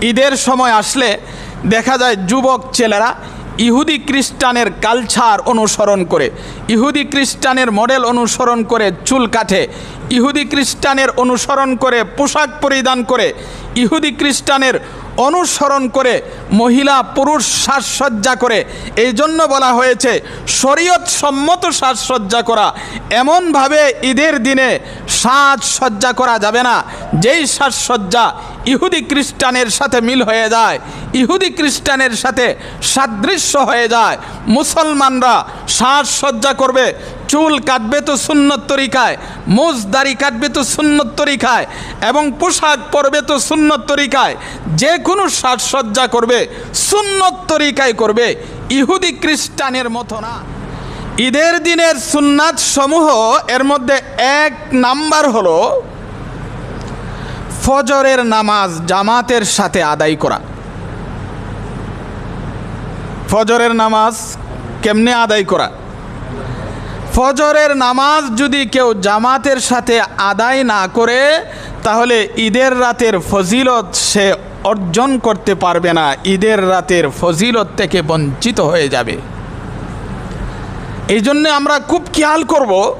ঈদের সময় আসলে দেখা যায় যুবক ছেলেরা ইহুদি খ্রিস্টানের কালচার অনুসরণ করে, ইহুদি খ্রিস্টানের মডেল অনুসরণ করে চুল কাঠে ইহুদি খ্রিস্টানের অনুসরণ করে পোশাক পরিধান করে, ইহুদি খ্রিস্টানের অনুসরণ করে মহিলা পুরুষ সাজসজ্জা করে। এই জন্য বলা হয়েছে, শরীয়ত সম্মত সাজসজ্জা করা, এমনভাবে ঈদের দিনে সাজসজ্জা করা যাবে না। যেই সাজসজ্জা ইহুদি খ্রিস্টানের সাথে মিল হয়ে যায় ইহুদি খ্রিস্টানের সাথে সাদৃশ্য হয়ে যায়। মুসলমানরা সাজসজ্জা করবে। চুল কাটবে তো সুন্নত তরিকায়, মুজ কাটবে তো সুন্নত তরিকায়, এবং পোশাক পরবে তো সুন্নত তরিকায়। যে কোনো সাজসজ্জা করবে, সুন্নত তরিকায় করবে। ইহুদি খ্রিস্টানের মতো না। ঈদের দিনের সুন্নাত সমূহ এর মধ্যে এক নাম্বার হলো ফজরের নামাজ জামাতের সাথে আদায় করা। ফজরের নামাজ কেমনে আদায় করা? ফজরের নামাজ যদি কেউ জামাতের সাথে আদায় না করে, তাহলে ঈদের রাতের ফজিলত সে অর্জন করতে পারবে না। ঈদের রাতের ফজিলত থেকে বঞ্চিত হয়ে যাবে। এই জন্যে আমরা খুব খেয়াল করব,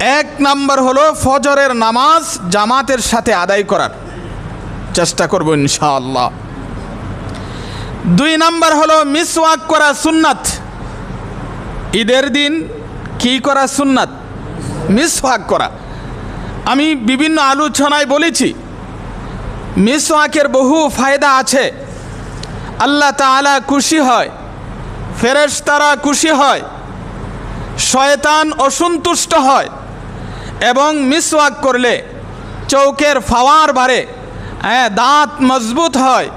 এক নাম্বার হলো ফজরের নামাজ জামাতের সাথে আদায় করার। চেষ্টা করব ইনশাআল্লাহ। দুই নাম্বার হলো মিসওয়াক করা সুন্নাত। ঈদের দিন কি করা সুন্নাত? মিসওয়াক করা। আমি বিভিন্ন আলোচনায় বলেছি, মিসওয়াকের বহু ফায়দা আছে। আল্লাহ তাআলা খুশি হয়, ফেরেশতারা খুশি হয়, শয়তান অসন্তুষ্ট হয় এবং মিসওয়াক করলে চৌকের ফাওয়ার বাড়ে হ্যাঁ দাঁত মজবুত হয়।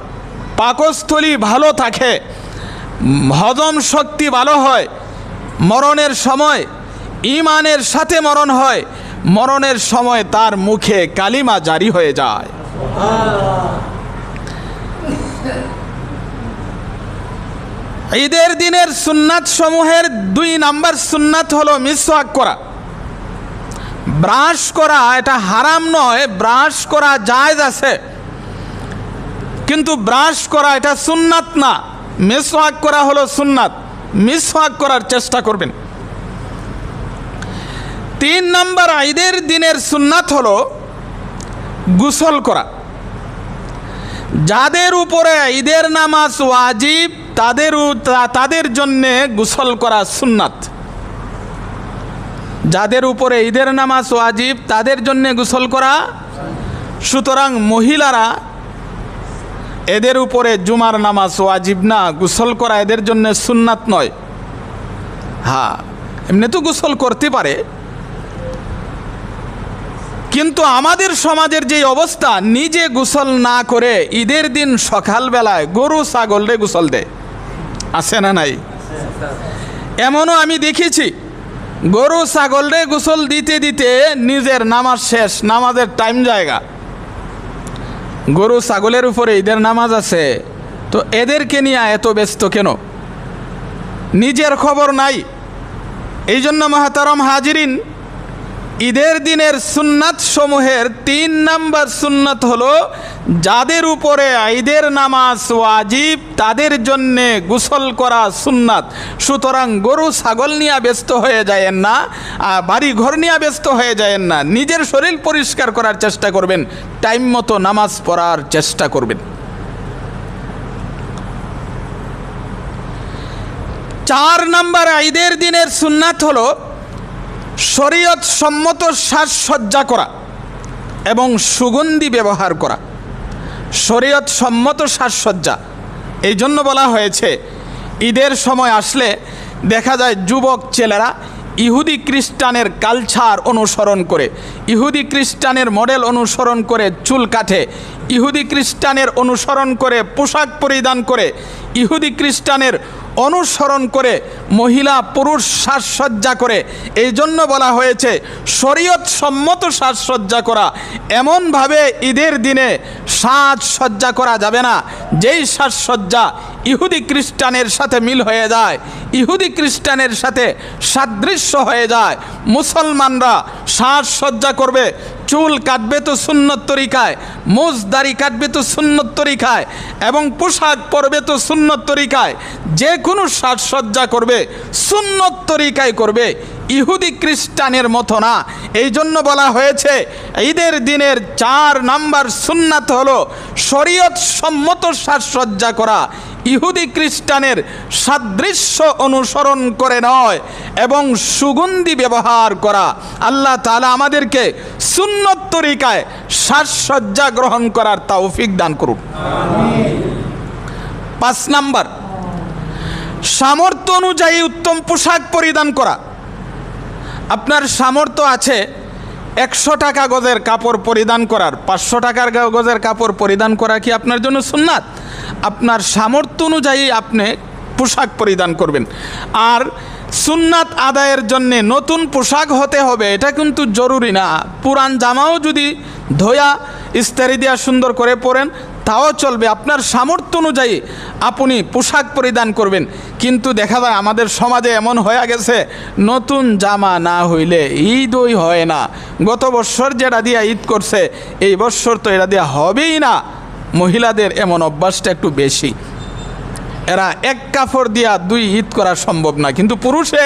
পাকস্থলী ভালো থাকে, হজম শক্তি ভালো হয়, মরণের সময় ইমানের সাথে মরণ হয়, মরণের সময় তার মুখে কালিমা জারি হয়ে যায়। ঈদের দিনের সুন্নাত সমূহের দুই নাম্বার সুন্নাত হলো মিসওয়াক করা। ব্রাশ করা এটা হারাম নয়, ব্রাশ করা জায়জ আছে। কিন্তু ব্রাশ করা এটা সুন্নাত না। মিসওয়াক করা হলো সুন্নাত। মিসওয়াক করার চেষ্টা করবেন। তিন নম্বর ঈদের দিনের সুন্নাত হলো গোসল করা। যাদের উপরে ঈদের নামাজ ওয়াজিব, তাদের তাদের জন্যে গোসল করা সুন্নাত। যাদের উপরে ঈদের নামাজ ওয়াজিব, তাদের জন্যে গোসল করা। সুতরাং মহিলারা এদের উপরে জুমার নামাজ ওয়াজিব না, গোসল করা এদের জন্য সুন্নাত নয়। হ্যাঁ এমনি তো গোসল করতে পারে। কিন্তু আমাদের সমাজের যে অবস্থা, নিজে গোসল না করে ঈদের দিন সকালবেলায় গরু, ছাগল রে গোসল দেয় আছে না নাই? এমনও আমি দেখেছি, গরু, ছাগল রে গোসল দিতে দিতে নিজের নামাজ শেষ, নামাজের টাইম জায়গা। গরু ছাগলের উপরে ঈদের নামাজ আছে, তো এদেরকে নিয়ে এত ব্যস্ত কেন? নিজের খবর নাই। এই জন্য মাহাতারম হাজিরিন ঈদের দিনের সুন্নাত সমূহের তিন নাম্বার সুন্নাত হলো, যাদের উপরে ঈদের নামাজ ওয়াজিব, তাদের জন্যে গোসল করা সুন্নাত। সুতরাং গরু, ছাগল নিয়ে ব্যস্ত হয়ে যায়েন না আর বাড়ি ঘর নিয়ে ব্যস্ত হয়ে যায়েন না। নিজের শরীর পরিষ্কার করার চেষ্টা করবেন, টাইম মতো নামাজ পড়ার চেষ্টা করবেন। চার নাম্বার ঈদের দিনের সুন্নাত হলো শরীয়ত সম্মত সাজসজ্জা করা এবং সুগন্ধি ব্যবহার করা। শরীয়ত সম্মত সাজসজ্জা। এই জন্য বলা হয়েছে, ঈদের সময় আসলে দেখা যায় যুবক ছেলেরা ইহুদি খ্রিস্টানের কালচার অনুসরণ করে, ইহুদি খ্রিস্টানের মডেল অনুসরণ করে চুল কাটে, ইহুদি খ্রিস্টানের অনুসরণ করে পোশাক পরিধান করে, ইহুদি খ্রিস্টানের অনুসরণ করে, মহিলা পুরুষ সাজসজ্জা করে। এই জন্য বলা হয়েছে, শরীয়ত সম্মত সাজসজ্জা করা এমনভাবে ঈদের দিনে সাজসজ্জা করা যাবে না। যেই সাজসজ্জা ইহুদি খ্রিস্টানের সাথে মিল হয়ে যায়, ইহুদি খ্রিস্টানের সাথে সাদৃশ্য হয়ে যায়, মুসলমানরা সাজসজ্জা করবে চুল কাটবে তো সুন্নত তরিকায়, মোজ দাড়ি কাটবে তো সুন্নত তরিকায়, এবং পোশাক পরবে তো সুন্নত তরিকায়, যে কোনো সাজসজ্জা করবে, সুন্নত তরিকায় করবে। ইহুদি খ্রিস্টানের মতো না। এই জন্য বলা হয়েছে, ঈদের দিনের চার নাম্বার সুন্নাত হলো শরীয়ত সম্মত সাজসজ্জা করা। ইহুদি খ্রিস্টানের সাদৃশ্য অনুসরণ করে নয় এবং সুগন্ধি ব্যবহার করা। আল্লাহ তালা আমাদেরকে সুন্নত তরিকায় সাজসজ্জা গ্রহণ করার তৌফিক দান করুন। পাঁচ নাম্বার, সামর্থ্য অনুযায়ী উত্তম পোশাক পরিধান করা। আপনার সামর্থ্য আছে একশো টাকা গজের কাপড় পরিধান করার। পাঁচশো টাকার গজের কাপড় পরিধান করা কি আপনার জন্য সুন্নাত? আপনার সামর্থ্য অনুযায়ী আপনি পোশাক পরিধান করবেন। আর সুন্নাত আদায়ের জন্যে নতুন পোশাক হতে হবে, এটা কিন্তু জরুরি না। পুরান জামাও যদি ধোয়া, ইস্তারি দেওয়া সুন্দর করে পরেন তাও চলবে। আপনার সামর্থ্য অনুযায়ী আপনি পোশাক পরিধান করবেন। কিন্তু দেখা যায় আমাদের সমাজে এমন হয়ে গেছে, নতুন জামা না হইলে ঈদই হয় না। গত বছর যেটা দিয়া ঈদ করছে, এই বছর তো এটা দেওয়া হবেই না। মহিলাদের এমন অভ্যাসটা একটু বেশি। এরা এক কাপড় দিয়া দুই ঈদ করা সম্ভব না। কিন্তু পুরুষে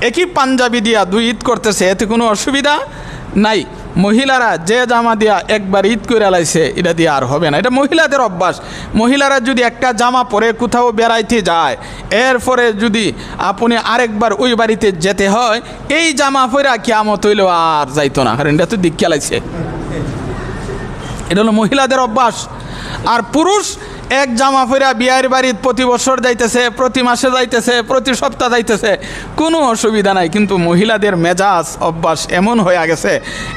একই পাঞ্জাবি দিয়া দুই ঈদ করতেছে, এতে কোনো অসুবিধা নাই। মহিলারা যে জামা দিয়া একবার ঈদ করে লাইছে, এটা দিয়ে আর হবে না। এটা মহিলাদের অভ্যাস। মহিলারা যদি একটা জামা পরে কোথাও বেড়াইতে যায়, এরপরে যদি আপনি আরেকবার ওই বাড়িতে যেতে হয়, এই জামা পরে কেমত হইলেও আর যাইতো না। কারণ এটা তো দিক খেলাইছে এটা হলো মহিলাদের অভ্যাস। আর পুরুষ এক জামা পরা বিয়ের বাড়ির প্রতি বছর যাইতেছে, প্রতি মাসে যাইতেছে, প্রতি সপ্তাহ যাইতেছে। কোনো অসুবিধা নাই, কিন্তু মহিলাদের মেজাজ, অভ্যাস এমন হয়ে গেছে,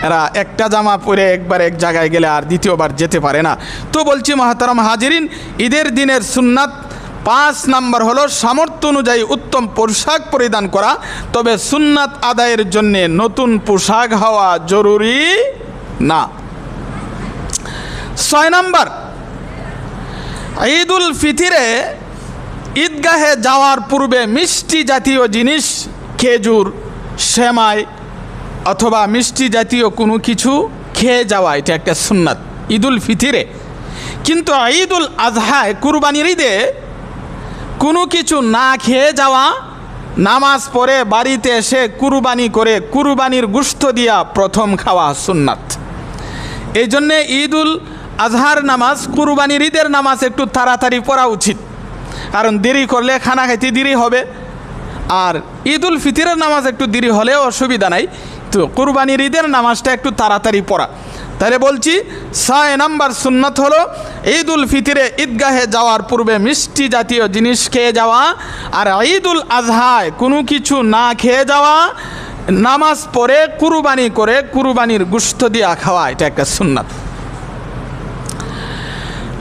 এরা একটা জামা পরে একবার এক জায়গায় গেলে আর দ্বিতীয়বার যেতে পারে না। তো বলছি মহাতারাম হাজিরিন, ঈদের দিনের সুন্নাত পাঁচ নাম্বার হলো সামর্থ্য অনুযায়ী উত্তম পোশাক পরিধান করা। তবে সুন্নাত আদায়ের জন্যে নতুন পোশাক হওয়া জরুরি না। ছয় নাম্বার ঈদ উল ফিতিরে ঈদগাহে যাওয়ার পূর্বে মিষ্টি জাতীয় জিনিস, খেজুর, সেমাই অথবা মিষ্টি জাতীয় কোনো কিছু খেয়ে যাওয়া, এটা একটা সুন্নাত ঈদুল ফিতিরে। কিন্তু ঈদুল আজহায়, কুরবানির ঈদে কোনো কিছু না খেয়ে যাওয়া, নামাজ পড়ে বাড়িতে এসে কুরবানি করে কুরবানির গুস্ত দিয়া প্রথম খাওয়া সুন্নাত। এই জন্যে ঈদুল আজহার নামাজ, কুরবানির ঈদের নামাজ একটু তাড়াতাড়ি পড়া উচিত। কারণ দেরি করলে খানা খাইতে দেরি হবে। আর ঈদ উল ফিতরের নামাজ একটু দেরি হলেও অসুবিধা নাই। তো কুরবানির ঈদের নামাজটা একটু তাড়াতাড়ি পড়া। তাহলে বলছি, ছয় নাম্বার সুন্নত হলো ঈদ উল ফিতরে ঈদগাহে যাওয়ার পূর্বে মিষ্টি জাতীয় জিনিস খেয়ে যাওয়া আর ঈদ উল আজহায় কোনো কিছু না খেয়ে যাওয়া, নামাজ পড়ে কুরবানি করে কুরবানির গুস্ত দিয়া খাওয়া, এটা একটা সুন্নাত।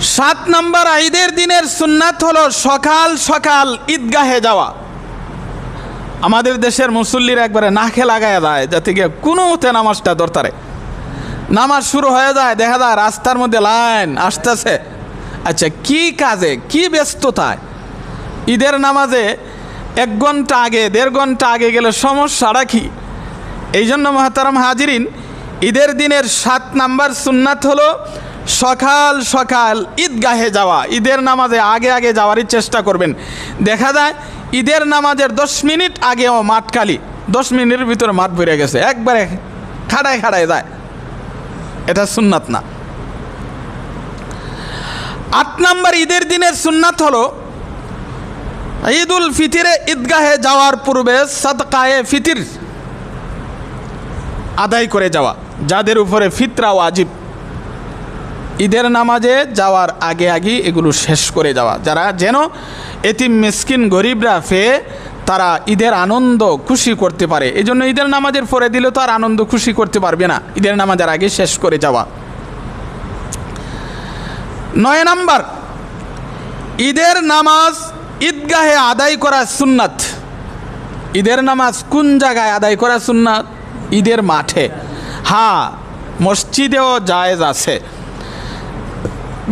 সাত নম্বর ঈদের দিনের সুন্নাত হলো সকাল সকাল ঈদগাহে যাওয়া। আমাদের দেশের মুসল্লিরা একবারে নাকে লাগায় দেয় যাতে গিয়ে কোনো মতে নামাজটা দরকারে নামাজ শুরু হয়ে যায়, দেখা যায় রাস্তার মধ্যে লাইন আসতেছে। আচ্ছা কি কাজে, কি ব্যস্ততায়? ঈদের নামাজে এক ঘণ্টা আগে, দেড় ঘণ্টা আগে গেলে সমস্যাটা কি? এই জন্য মহাতারাম হাজিরিন, ঈদের দিনের সাত নাম্বার সুন্নাত হলো সকাল সকাল ঈদগাহে যাওয়া, ঈদের নামাজে আগে আগে যাওয়ারই চেষ্টা করবেন। দেখা যায়, ঈদের নামাজের দশ মিনিট আগেও মাঠ খালি, দশ মিনিটের ভিতরে মাঠ ভরে গেছে, একবারে খাড়ায় খাড়ায় যায়। এটা সুন্নাত না। আট নাম্বার ঈদের দিনের সুন্নাত হলো ঈদ উল ফিতিরে ঈদগাহে যাওয়ার পূর্বে সদকায়ে ফিতির আদায় করে যাওয়া, যাদের উপরে ফিতরা ও ওয়াজিব। ঈদের নামাজে যাওয়ার আগে আগে এগুলো শেষ করে যাওয়া যারা যেন এতিম মিসকিন গরিবরা ফেয়ে তারা ঈদের আনন্দ খুশি করতে পারে। এই জন্য ঈদের নামাজের পরে দিলে তো আর আনন্দ খুশি করতে পারবে না। ঈদের নামাজের আগে শেষ করে যাওয়া। নয় নাম্বার, ঈদের নামাজ ঈদগাহে আদায় করা সুন্নাত। ঈদের নামাজ কোন জায়গায় আদায় করা সুন্নাত? ঈদের মাঠে। হ্যাঁ মসজিদেও জায়েজ আছে।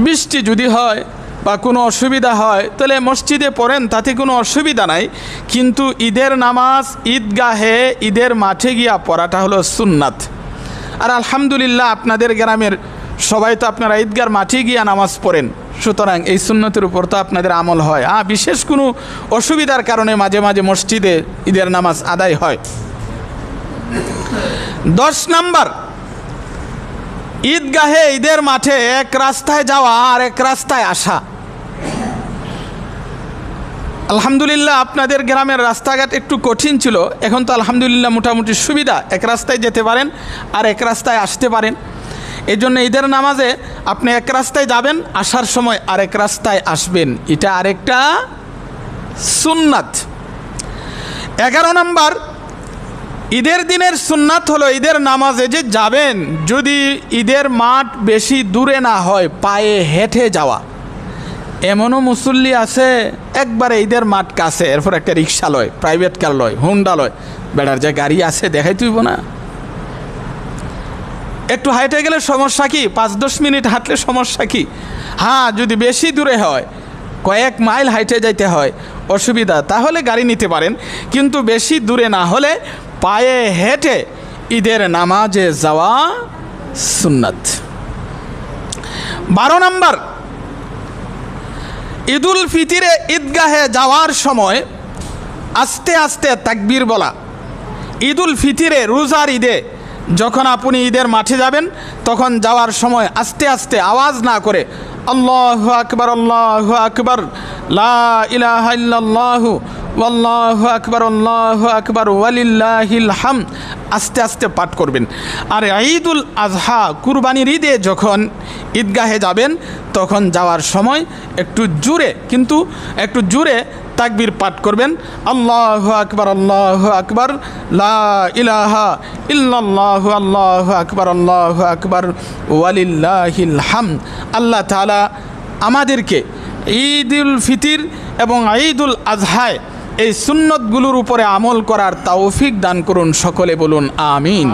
বৃষ্টি যদি হয় বা কোনো অসুবিধা হয়, তাহলে মসজিদে পড়েন, তাতে কোনো অসুবিধা নাই। কিন্তু ঈদের নামাজ, ঈদগাহে, ঈদের মাঠে গিয়া পড়াটা হলো সুন্নাত। আর আলহামদুলিল্লাহ আপনাদের গ্রামের সবাই তো আপনারা ঈদগার মাঠে গিয়া নামাজ পড়েন। সুতরাং এই সুন্নতের উপর তো আপনাদের আমল হয়। হ্যাঁ বিশেষ কোনো অসুবিধার কারণে মাঝে মাঝে মসজিদে ঈদের নামাজ আদায় হয়। দশ নাম্বার ঈদগাহে ঈদের মাঠে এক রাস্তায় যাওয়া আর এক রাস্তায় আসা। আলহামদুলিল্লাহ, আপনাদের গ্রামের রাস্তাঘাট একটু কঠিন ছিল। এখন তো আলহামদুলিল্লাহ মোটামুটি সুবিধা, এক রাস্তায় যেতে পারেন আর এক রাস্তায় আসতে পারেন। এই জন্য ঈদের নামাজে আপনি এক রাস্তায় যাবেন, আসার সময় আরেক রাস্তায় আসবেন। এটা আরেকটা সুন্নাত। এগারো নম্বর ঈদের দিনের সুন্নাত হলো ঈদের নামাজে যে যাবেন, যদি ঈদের মাঠ বেশি দূরে না হয়, পায়ে হেঁটে যাওয়া। এমনও মুসল্লি আছে, একবারে ঈদের মাঠ কাছে, এরপর একটা রিক্সা লয় প্রাইভেট কার লয় হুন্ডা লয়। বেড়ার যে গাড়ি আছে, দেখাই তুইব না। একটু হাইটে গেলে সমস্যা কি? পাঁচ দশ মিনিট হাঁটলে সমস্যা কি? হ্যাঁ যদি বেশি দূরে হয়, কয়েক মাইল হাইটে যাইতে হয়, অসুবিধা। তাহলে গাড়ি নিতে পারেন, কিন্তু বেশি দূরে না হলে পায়ে হেঁটে ঈদের নামাজে যাওয়া সুন্নাত। বারো নম্বর, ঈদুল ফিতিরে ঈদগাহে যাওয়ার সময় আস্তে আস্তে তাকবীর বলা। ঈদুল ফিতিরে রোজার ঈদে যখন আপনি ঈদের মাঠে যাবেন, তখন যাওয়ার সময় আস্তে আস্তে আওয়াজ না করে, আল্লাহ আকবর আল্লাহ আকবর, লা ওয়াল্লাহু আকবর আল্লাহু আকবর, ওয়ালিল্লাহিল হাম আস্তে আস্তে পাঠ করবেন। আর ঈদুল আজহা কুরবানির ঈদে যখন ঈদগাহে যাবেন, তখন যাওয়ার সময় একটু জুড়ে কিন্তু একটু জুড়ে তাকবির পাঠ করবেন। আল্লাহ আকবর আল্লাহ আকবর ইলাহা ইল্লাল্লাহ, আল্লাহ আকবর আল্লাহ আকবর, ওয়ালিল্লাহিল হাম আল্লাহ তাআলা আমাদেরকে ঈদুল ফিতির এবং ঈদুল আজহায় এই সুন্নতগুলোর উপরে আমল করার তাওফিক দান করুন সকলে বলুন আমিন।